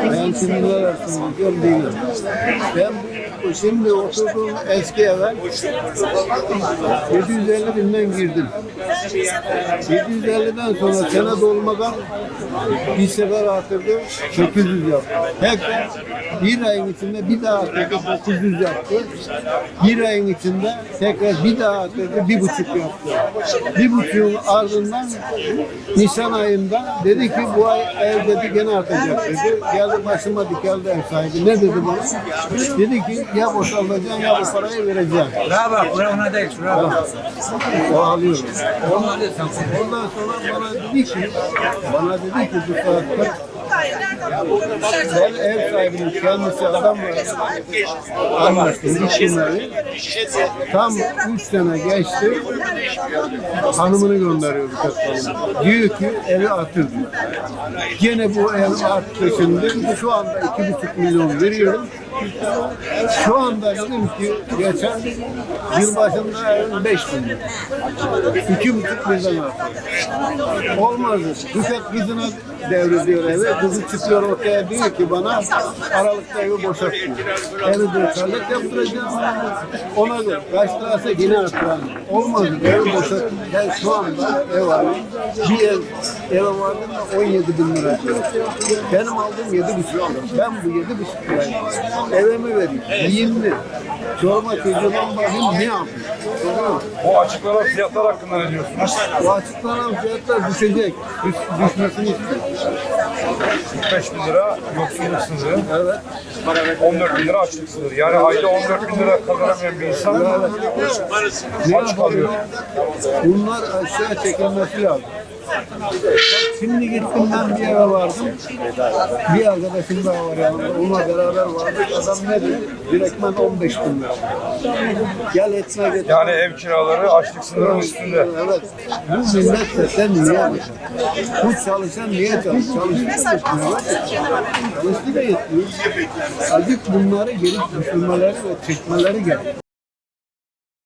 Şimdi neresini biliyorum değilim. Ben şimdi oturduğum eski eve 750 binden girdim. 750'den sonra sene dolmadan bir sefer arttırdı 800 yaptı. Tekrar bir ayın içinde bir daha arttırdı 900 yaptı. Bir ayın içinde tekrar bir daha arttırdı bir buçuk yaptı. Bir buçuğun ardından Nisan ayında dedi ki bu ay ev dedi gene artacak dedi. Geldi başıma dikeldi ev sahibi. Ne dedi bana? Dedi ki ya boşaltacaksın ya bu parayı vereceksin. Şuraya bak, buraya ona değil, şuraya bak. O alıyor. Ona değil sen. Ondan sonra bana dedi ki, bana dedi ki bu saatte ben ev sahibinin kendisi adam var. Anlaştım günleri. Tam üç sene geçti. Hanımını gönderiyor bu hanım. Diyor ki evi artır diyor. Gene bu ev arttı şimdi. Şu anda iki buçuk milyon veriyorum. Şu anda dedim ki geçen yıl başında evim beş bin lira. İki buçuk birden arttı. Olmaz. Rüfet kızına devrediyor evi. Kızı çıkıyor ortaya diyor ki bana Aralık'ta evi boşalt diyor. Evi boşaltıp yaptıracağım. Ona göre kaçtırarsa yine arttıralım. Olmaz. Evi boşalt. Ben şu anda ev alayım. Bir ev eve vardım da 17 bin lira. Benim aldığım yedi buçuk lira. Ben bu yedi buçuk lirayı eve mi vereyim? Yiyeyim mi? Çorba çocuğuma bakayım ne yapayım? Bu açıklanan fiyatlar hakkında ne diyorsunuz? Bu açıklanan fiyatlar düşecek. Düş, düşmesini istiyorum. 45 bin lira yoksulluk sınırı, Evet. 14 bin lira açlık sınırı. Yani ayda 14 bin lira kazanamayan bir insan Ne aç kalıyor. Bunlar aşağı çekilmesi lazım. Şimdi gittim ben bir eve vardım. Bir arkadaşım daha var yanımda. Onunla beraber vardık. Adam ne dedi? Direktmen 15 bin lira. Gel etme getir. Yani ev kiraları açlık sınırının üstünde. Evet. Bu millet de sen niye yapıyorsun? Bu çalışan niye çalışıyor? Çalıştı da yetmiyor. Çalıştı da yetmiyor. Azıcık bunları geri düşürmeleri ve çekmeleri gerek.